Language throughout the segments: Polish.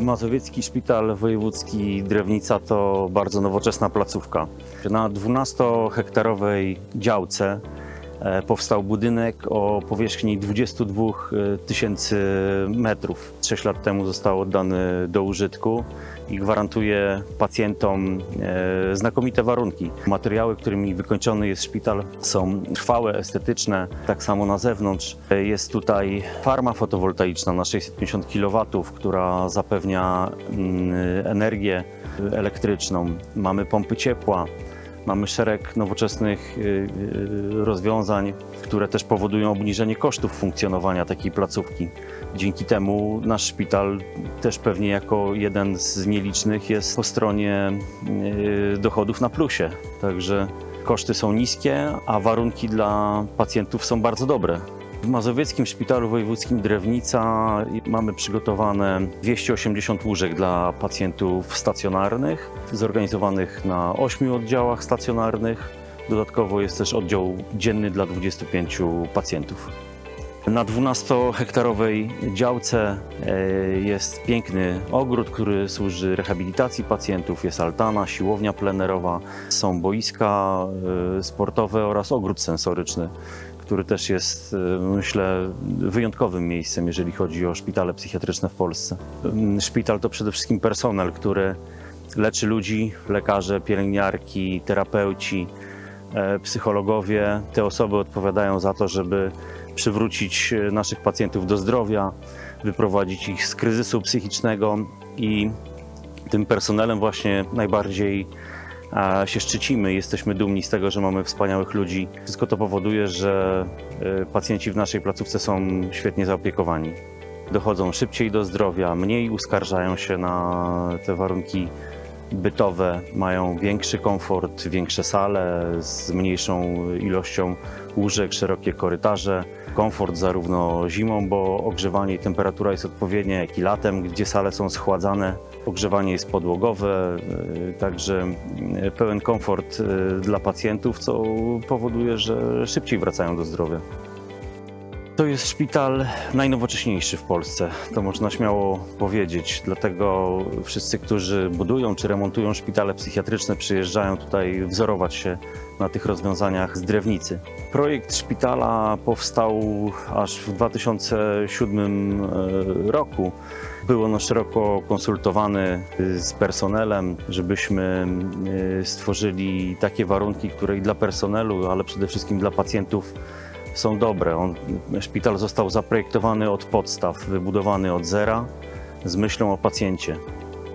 Mazowiecki Szpital Wojewódzki Drewnica to bardzo nowoczesna placówka. Na 12-hektarowej działce powstał budynek o powierzchni 22 tysięcy metrów. Sześć lat temu został oddany do użytku i gwarantuje pacjentom e, znakomite warunki. Materiały, którymi wykończony jest szpital są trwałe, estetyczne. Tak samo na zewnątrz e, jest tutaj farma fotowoltaiczna na 650 kW, która zapewnia mm, energię elektryczną. Mamy pompy ciepła, Mamy szereg nowoczesnych y, y, rozwiązań, które też powodują obniżenie kosztów funkcjonowania takiej placówki. Dzięki temu nasz szpital też pewnie jako jeden z nielicznych jest po stronie y, dochodów na plusie. Także koszty są niskie, a warunki dla pacjentów są bardzo dobre. W Mazowieckim Szpitalu Wojewódzkim Drewnica mamy przygotowane 280 łóżek dla pacjentów stacjonarnych, zorganizowanych na 8 oddziałach stacjonarnych. Dodatkowo jest też oddział dzienny dla 25 pacjentów. Na 12-hektarowej działce e, jest piękny ogród, który służy rehabilitacji pacjentów. Jest altana, siłownia plenerowa, są boiska e, sportowe oraz ogród sensoryczny, który też jest, e, myślę, wyjątkowym miejscem, jeżeli chodzi o szpitale psychiatryczne w Polsce. Mm, Szpital to przede wszystkim personel, który leczy ludzi, lekarze, pielęgniarki, terapeuci, e, psychologowie. Te osoby odpowiadają za to, żeby przywrócić naszych pacjentów do zdrowia, wyprowadzić ich z kryzysu psychicznego i tym personelem właśnie najbardziej się szczycimy. Jesteśmy dumni z tego, że mamy wspaniałych ludzi. Wszystko to powoduje, że e, pacjenci w naszej placówce są świetnie zaopiekowani. Dochodzą szybciej do zdrowia, mniej uskarżają się na te warunki bytowe, mają większy komfort, większe sale z mniejszą ilością łóżek, szerokie korytarze. Komfort zarówno zimą, bo ogrzewanie i temperatura jest odpowiednia, jak i latem, gdzie sale są schładzane. Ogrzewanie jest podłogowe, y, także y, pełen komfort y, dla pacjentów, co powoduje, że szybciej wracają do zdrowia. To jest szpital najnowocześniejszy w Polsce, to można śmiało powiedzieć. Dlatego wszyscy, którzy budują czy remontują szpitale psychiatryczne, przyjeżdżają tutaj wzorować się na tych rozwiązaniach z drewnicy. Projekt szpitala powstał aż w 2007 e, roku. Był on szeroko konsultowany y, z personelem, żebyśmy y, stworzyli takie warunki, które i dla personelu, ale przede wszystkim dla pacjentów są dobre. On, szpital został zaprojektowany od podstaw, wybudowany od zera z myślą o pacjencie.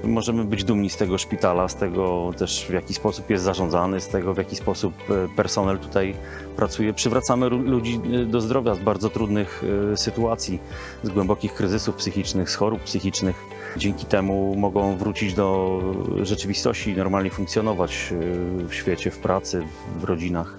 Możemy być dumni z tego szpitala, z tego też w jaki sposób jest zarządzany, z tego w jaki sposób e, personel tutaj pracuje. Przywracamy ludzi e, do zdrowia z bardzo trudnych e, sytuacji, z głębokich kryzysów psychicznych, z chorób psychicznych. Dzięki temu mogą wrócić do rzeczywistości i normalnie funkcjonować w świecie, w pracy, w rodzinach.